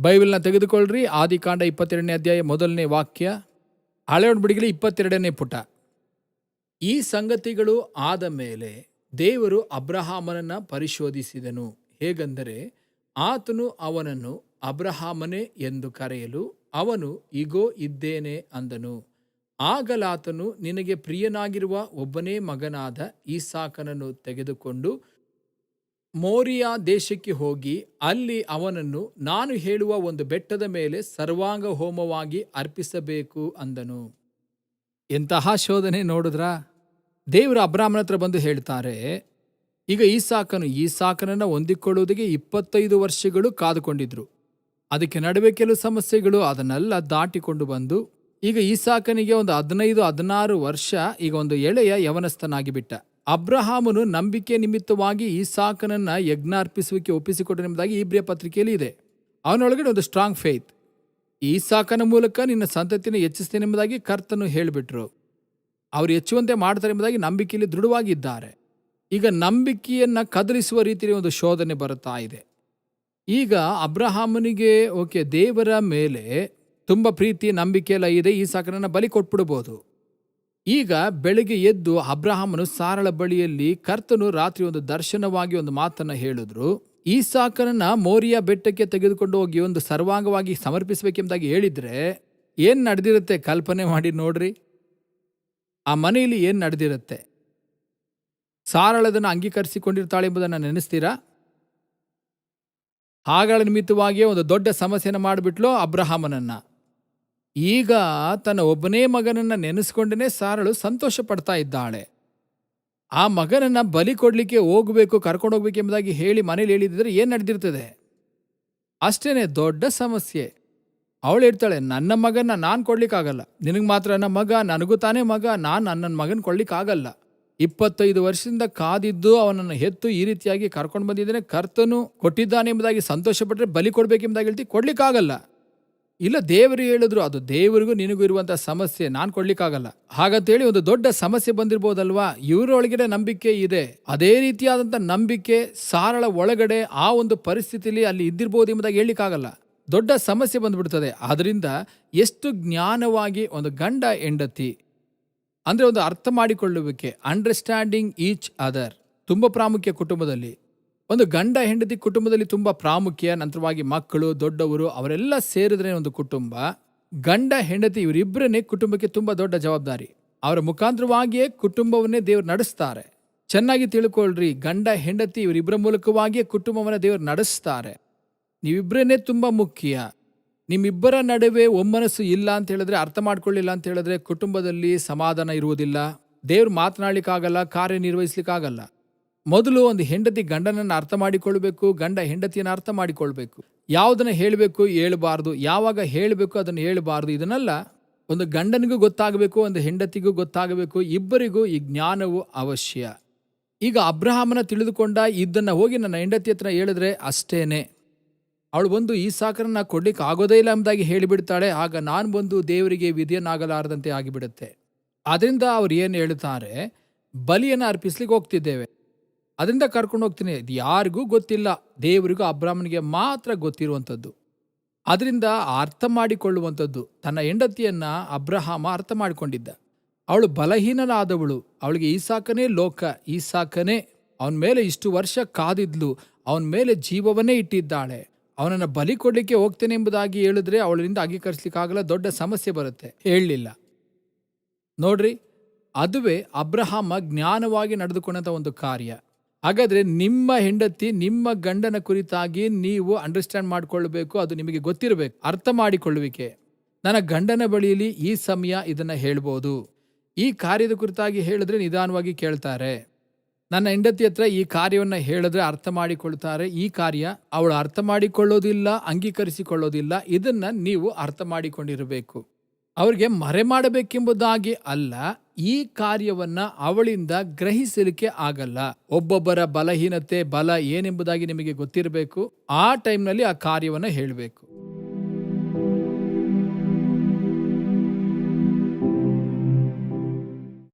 ಬೈಬಲ್ನ ತೆಗೆದುಕೊಳ್ಳ್ರಿ. ಆದಿಕಾಂಡ ಇಪ್ಪತ್ತೆರಡನೇ ಅಧ್ಯಾಯ ಮೊದಲನೇ ವಾಕ್ಯ. ಹಳೆ ಬಿಡಿಗಲಿ ಇಪ್ಪತ್ತೆರಡನೇ ಪುಟ. ಈ ಸಂಗತಿಗಳು ಆದ ಮೇಲೆ ದೇವರು ಅಬ್ರಹಾಮನನ್ನು ಪರಿಶೋಧಿಸಿದನು. ಹೇಗೆಂದರೆ, ಆತನು ಅವನನ್ನು ಅಬ್ರಹಾಮನೇ ಎಂದು ಕರೆಯಲು, ಅವನು ಇಗೋ ಇದ್ದೇನೆ ಅಂದನು. ಆಗಲಾತನು ನಿನಗೆ ಪ್ರಿಯನಾಗಿರುವ ಒಬ್ಬನೇ ಮಗನಾದ ಈಸಾಕನನ್ನು ತೆಗೆದುಕೊಂಡು ಮೋರಿಯಾ ದೇಶಕ್ಕೆ ಹೋಗಿ ಅಲ್ಲಿ ಅವನನ್ನು ನಾನು ಹೇಳುವ ಒಂದು ಬೆಟ್ಟದ ಮೇಲೆ ಸರ್ವಾಂಗ ಹೋಮವಾಗಿ ಅರ್ಪಿಸಬೇಕು ಅಂದನು. ಎಂತಹ ಶೋಧನೆ ನೋಡಿದ್ರಾ? ದೇವರು ಅಬ್ರಾಹ್ಮನ ಹತ್ರ ಬಂದು ಹೇಳ್ತಾರೆ, ಈಗ ಈಸಾಕನು ಈಸಾಕನನ್ನ ಹೊಂದಿಕೊಳ್ಳುವುದಕ್ಕೆ ಇಪ್ಪತ್ತೈದು ವರ್ಷಗಳು ಕಾದುಕೊಂಡಿದ್ರು. ಅದಕ್ಕೆ ನಡುವೆ ಕೆಲವು ಸಮಸ್ಯೆಗಳು ಅದನ್ನೆಲ್ಲ ದಾಟಿಕೊಂಡು ಬಂದು, ಈಗ ಈಸಾಕನಿಗೆ ಒಂದು ಹದಿನೈದು ಹದಿನಾರು ವರ್ಷ ಈಗ ಒಂದು ಎಳೆಯ ಯವನಸ್ಥನಾಗಿ ಬಿಟ್ಟ ಅಬ್ರಹಾಮನು ನಂಬಿಕೆ ನಿಮಿತ್ತವಾಗಿ ಈ ಸಾಕನನ್ನು ಯಜ್ಞಾರ್ಪಿಸುವಿಕೆ ಒಪ್ಪಿಸಿಕೊಟ್ಟನೆಂಬುದಾಗಿ ಇಬ್ರಿಯ ಪತ್ರಿಕೆಯಲ್ಲಿ ಇದೆ. ಅವನೊಳಗಡೆ ಒಂದು ಸ್ಟ್ರಾಂಗ್ ಫೇತ್ ಈ ಸಾಕನ ಮೂಲಕ ನಿನ್ನ ಸಂತತಿನ ಹೆಚ್ಚಿಸ್ತೇನೆಂಬುದಾಗಿ ಕರ್ತನು ಹೇಳಿಬಿಟ್ರು. ಅವರು ಹೆಚ್ಚುವಂತೆ ಮಾಡ್ತಾರೆ ಎಂಬುದಾಗಿ ನಂಬಿಕೆಯಲ್ಲಿ ದೃಢವಾಗಿದ್ದಾರೆ. ಈಗ ನಂಬಿಕೆಯನ್ನ ಕದಲಿಸುವ ರೀತಿಯಲ್ಲಿ ಒಂದು ಶೋಧನೆ ಬರುತ್ತಾ ಇದೆ. ಈಗ ಅಬ್ರಹಾಮನಿಗೆ, ಓಕೆ, ದೇವರ ಮೇಲೆ ತುಂಬ ಪ್ರೀತಿ, ನಂಬಿಕೆ ಎಲ್ಲ ಇದೆ ಈ ಸಾಕನನ್ನು ಬಲಿ ಕೊಟ್ಬಿಡ್ಬೋದು. ಈಗ ಬೆಳಿಗ್ಗೆ ಎದ್ದು ಅಬ್ರಹಾಮನು ಸಾರಳ ಬಳಿಯಲ್ಲಿ ಕರ್ತನು ರಾತ್ರಿ ಒಂದು ದರ್ಶನವಾಗಿ ಒಂದು ಮಾತನ್ನ ಹೇಳಿದ್ರು ಈ ಸಾಕನನ್ನ ಮೋರಿಯ ಬೆಟ್ಟಕ್ಕೆ ತೆಗೆದುಕೊಂಡು ಹೋಗಿ ಒಂದು ಸರ್ವಾಂಗವಾಗಿ ಸಮರ್ಪಿಸಬೇಕೆಂಬುದಾಗಿ ಹೇಳಿದ್ರೆ ಏನು ನಡೆದಿರುತ್ತೆ ಕಲ್ಪನೆ ಮಾಡಿ ನೋಡ್ರಿ. ಆ ಮನೆಯಲ್ಲಿ ಏನು ನಡೆದಿರುತ್ತೆ? ಸಾರಳದನ್ನು ಅಂಗೀಕರಿಸಿಕೊಂಡಿರ್ತಾಳೆ ಎಂಬುದನ್ನು ನೆನೆಸ್ತೀರಾ? ಹಾಗಳ ನಿಮಿತ್ತವಾಗಿಯೇ ಒಂದು ದೊಡ್ಡ ಸಮಸ್ಯೆನ ಮಾಡಿಬಿಟ್ಲೋ ಅಬ್ರಹಾಮನನ್ನ. ಈಗ ತನ್ನ ಒಬ್ಬನೇ ಮಗನನ್ನ ನೆನೆಸ್ಕೊಂಡೇ ಸಾರಳು ಸಂತೋಷ ಪಡ್ತಾ ಇದ್ದಾಳೆ. ಆ ಮಗನನ್ನ ಬಲಿ ಕೊಡಲಿಕ್ಕೆ ಹೋಗ್ಬೇಕು, ಕರ್ಕೊಂಡು ಹೋಗ್ಬೇಕು ಎಂಬುದಾಗಿ ಹೇಳಿ ಮನೇಲಿ ಹೇಳಿದ್ರೆ ಏನು ನಡೆದಿರ್ತದೆ? ಅಷ್ಟೇನೆ ದೊಡ್ಡ ಸಮಸ್ಯೆ. ಅವಳು ಹೇಳ್ತಾಳೆ, ನನ್ನ ಮಗನ ನಾನು ಕೊಡ್ಲಿಕ್ಕಾಗಲ್ಲ. ನಿನಗೆ ಮಾತ್ರ ನನ್ನ ಮಗ, ನನಗೂ ತಾನೇ ಮಗ, ನಾನು ನನ್ನ ಮಗನ ಕೊಡ್ಲಿಕ್ಕಾಗಲ್ಲ. ಇಪ್ಪತ್ತೈದು ವರ್ಷದಿಂದ ಕಾದಿದ್ದು ಅವನನ್ನು ಹೆತ್ತು ಈ ರೀತಿಯಾಗಿ ಕರ್ಕೊಂಡು ಬಂದಿದ್ದೇನೆ, ಕರ್ತನು ಕೊಟ್ಟಿದ್ದಾನೆ ಎಂಬುದಾಗಿ ಸಂತೋಷಪಟ್ಟರೆ ಬಲಿ ಕೊಡಬೇಕೆಂಬುದಾಗಿ ಹೇಳ್ತಿ, ಕೊಡ್ಲಿಕ್ಕಾಗಲ್ಲ. ಇಲ್ಲ, ದೇವರು ಹೇಳಿದ್ರು, ಅದು ದೇವರಿಗೂ ನಿನಗೂ ಇರುವಂತ ಸಮಸ್ಯೆ, ನಾನು ಕೊಡ್ಲಿಕ್ಕಾಗಲ್ಲ. ಹಾಗಂತೇಳಿ ಒಂದು ದೊಡ್ಡ ಸಮಸ್ಯೆ ಬಂದಿರ್ಬೋದಲ್ವಾ? ಇವರೊಳಗಡೆ ನಂಬಿಕೆ ಇದೆ. ಅದೇ ರೀತಿಯಾದಂಥ ನಂಬಿಕೆ ಸಾರಳ ಒಳಗಡೆ ಆ ಒಂದು ಪರಿಸ್ಥಿತಿಲಿ ಅಲ್ಲಿ ಇದ್ದಿರ್ಬೋದು ಎಂಬುದಾಗಿ ಹೇಳಲಿಕ್ಕಾಗಲ್ಲ. ದೊಡ್ಡ ಸಮಸ್ಯೆ ಬಂದ್ಬಿಡ್ತದೆ. ಆದ್ರಿಂದ ಎಷ್ಟು ಜ್ಞಾನವಾಗಿ ಒಂದು ಗಂಡ ಹೆಂಡತಿ, ಅಂದ್ರೆ ಒಂದು ಅರ್ಥ ಮಾಡಿಕೊಳ್ಳುವಿಕೆ ಅಂಡರ್ಸ್ಟ್ಯಾಂಡಿಂಗ್ ಈಚ್ ಅದರ್ ತುಂಬ ಪ್ರಾಮುಖ್ಯ ಕುಟುಂಬದಲ್ಲಿ. ಒಂದು ಗಂಡ ಹೆಂಡತಿ ಕುಟುಂಬದಲ್ಲಿ ತುಂಬ ಪ್ರಾಮುಖ್ಯ, ನಂತರವಾಗಿ ಮಕ್ಕಳು, ದೊಡ್ಡವರು, ಅವರೆಲ್ಲ ಸೇರಿದ್ರೆ ಒಂದು ಕುಟುಂಬ. ಗಂಡ ಹೆಂಡತಿ ಇವರಿಬ್ಬರನ್ನೇ ಕುಟುಂಬಕ್ಕೆ ತುಂಬ ದೊಡ್ಡ ಜವಾಬ್ದಾರಿ. ಅವರ ಮುಖಾಂತರವಾಗಿಯೇ ಕುಟುಂಬವನ್ನೇ ದೇವರು ನಡೆಸ್ತಾರೆ. ಚೆನ್ನಾಗಿ ತಿಳ್ಕೊಳ್ರಿ, ಗಂಡ ಹೆಂಡತಿ ಇವರಿಬ್ಬರ ಮೂಲಕವಾಗಿಯೇ ಕುಟುಂಬವನ್ನು ದೇವರು ನಡೆಸ್ತಾರೆ. ನೀವಿಬ್ಬರನ್ನೇ ತುಂಬ ಮುಖ್ಯ. ನಿಮ್ಮಿಬ್ಬರ ನಡುವೆ ಒಮ್ಮನಸ್ಸು ಇಲ್ಲ ಅಂತ ಹೇಳಿದ್ರೆ, ಅರ್ಥ ಮಾಡ್ಕೊಳ್ಳಿಲ್ಲ ಅಂತ ಹೇಳಿದ್ರೆ ಕುಟುಂಬದಲ್ಲಿ ಸಮಾಧಾನ ಇರುವುದಿಲ್ಲ. ದೇವ್ರು ಮಾತನಾಡ್ಲಿಕ್ಕಾಗಲ್ಲ, ಕಾರ್ಯನಿರ್ವಹಿಸ್ಲಿಕ್ಕಾಗಲ್ಲ. ಮೊದಲು ಒಂದು ಹೆಂಡತಿ ಗಂಡನನ್ನು ಅರ್ಥ ಮಾಡಿಕೊಳ್ಬೇಕು, ಗಂಡ ಹೆಂಡತಿಯನ್ನು ಅರ್ಥ ಮಾಡಿಕೊಳ್ಬೇಕು. ಯಾವುದನ್ನು ಹೇಳಬೇಕು, ಹೇಳಬಾರ್ದು, ಯಾವಾಗ ಹೇಳಬೇಕು ಅದನ್ನು ಹೇಳಬಾರ್ದು, ಇದನ್ನೆಲ್ಲ ಒಂದು ಗಂಡನಿಗೂ ಗೊತ್ತಾಗಬೇಕು, ಒಂದು ಹೆಂಡತಿಗೂ ಗೊತ್ತಾಗಬೇಕು, ಇಬ್ಬರಿಗೂ ಈ ಜ್ಞಾನವು ಅವಶ್ಯ. ಈಗ ಅಬ್ರಹಾಮನ ತಿಳಿದುಕೊಂಡ ಇದನ್ನು ಹೋಗಿ ನನ್ನ ಹೆಂಡತಿ ಹತ್ರ ಹೇಳಿದ್ರೆ ಅಷ್ಟೇನೆ. ಅವಳು ಬಂದು ಈ ಸಾಕರನ್ನು ಕೊಡ್ಲಿಕ್ಕೆ ಆಗೋದೇ ಇಲ್ಲ ಎಂಬುದಾಗಿ ಹೇಳಿಬಿಡ್ತಾಳೆ, ಆಗ ನಾನು ಬಂದು ದೇವರಿಗೆ ವಿಧಿಯನ್ನಾಗಲಾರದಂತೆ ಆಗಿಬಿಡುತ್ತೆ. ಅದರಿಂದ ಅವ್ರು ಏನು ಹೇಳುತ್ತಾರೆ ಬಲಿಯನ್ನು ಅರ್ಪಿಸ್ಲಿಕ್ಕೆ ಹೋಗ್ತಿದ್ದೇವೆ. ಅದರಿಂದ ಕರ್ಕೊಂಡು ಹೋಗ್ತೀನಿ. ಇದು ಯಾರಿಗೂ ಗೊತ್ತಿಲ್ಲ. ದೇವರಿಗೂ ಅಬ್ರಾಹ್ಮನಿಗೆ ಮಾತ್ರ ಗೊತ್ತಿರುವಂಥದ್ದು. ಅದರಿಂದ ಅರ್ಥ ಮಾಡಿಕೊಳ್ಳುವಂಥದ್ದು. ತನ್ನ ಹೆಂಡತಿಯನ್ನ ಅಬ್ರಹಾಮ ಅರ್ಥ ಮಾಡಿಕೊಂಡಿದ್ದ. ಅವಳು ಬಲಹೀನನಾದವಳು. ಅವಳಿಗೆ ಈಸಾಕನೇ ಲೋಕ. ಈಸಾಕನೇ ಅವನ ಮೇಲೆ ಇಷ್ಟು ವರ್ಷ ಕಾದಿದ್ಲು. ಅವನ ಮೇಲೆ ಜೀವವನ್ನೇ ಇಟ್ಟಿದ್ದಾಳೆ. ಅವನನ್ನ ಬಲಿ ಕೊಡಲಿಕ್ಕೆ ಹೋಗ್ತೇನೆ ಎಂಬುದಾಗಿ ಹೇಳಿದ್ರೆ ಅವಳಿಂದ ಅಂಗೀಕರಿಸ್ಲಿಕ್ಕಾಗಲ್ಲ. ದೊಡ್ಡ ಸಮಸ್ಯೆ ಬರುತ್ತೆ. ಹೇಳಲಿಲ್ಲ. ನೋಡ್ರಿ, ಅದುವೇ ಅಬ್ರಹಾಮ ಜ್ಞಾನವಾಗಿ ನಡೆದುಕೊಂಡಂಥ ಒಂದು ಕಾರ್ಯ. ಹಾಗಾದ್ರೆ ನಿಮ್ಮ ಹೆಂಡತಿ, ನಿಮ್ಮ ಗಂಡನ ಕುರಿತಾಗಿ ನೀವು ಅಂಡರ್ಸ್ಟ್ಯಾಂಡ್ ಮಾಡ್ಕೊಳ್ಬೇಕು, ಅದು ನಿಮಗೆ ಗೊತ್ತಿರಬೇಕು, ಅರ್ಥ ಮಾಡಿಕೊಳ್ಳುವಿಕೆ. ನನ್ನ ಗಂಡನ ಬಳಿಯಲ್ಲಿ ಈ ಸಮಯ ಇದನ್ನ ಹೇಳ್ಬೋದು. ಈ ಕಾರ್ಯದ ಕುರಿತಾಗಿ ಹೇಳಿದ್ರೆ ನಿಧಾನವಾಗಿ ಕೇಳ್ತಾರೆ. ನನ್ನ ಹೆಂಡತಿ ಹತ್ರ ಈ ಕಾರ್ಯವನ್ನ ಹೇಳಿದ್ರೆ ಅರ್ಥ ಮಾಡಿಕೊಳ್ತಾರೆ. ಈ ಕಾರ್ಯ ಅವಳು ಅರ್ಥ ಮಾಡಿಕೊಳ್ಳೋದಿಲ್ಲ, ಅಂಗೀಕರಿಸಿಕೊಳ್ಳೋದಿಲ್ಲ, ಇದನ್ನ ನೀವು ಅರ್ಥ ಮಾಡಿಕೊಂಡಿರಬೇಕು. ಅವರಿಗೆ ಮರೆ ಮಾಡಬೇಕೆಂಬುದಾಗಿ ಅಲ್ಲ ಈ ಕಾರ್ಯವನ್ನ ಅವಳಿಂದ ಗ್ರಹಿಸಲಿಕ್ಕೆ ಆಗಲ್ಲ. ಒಬ್ಬೊಬ್ಬರ ಬಲಹೀನತೆ, ಬಲ ಏನೆಂಬುದಾಗಿ ನಿಮಗೆ ಗೊತ್ತಿರಬೇಕು. ಆ ಟೈಮ್ನಲ್ಲಿ ಆ ಕಾರ್ಯವನ್ನ ಹೇಳಬೇಕು.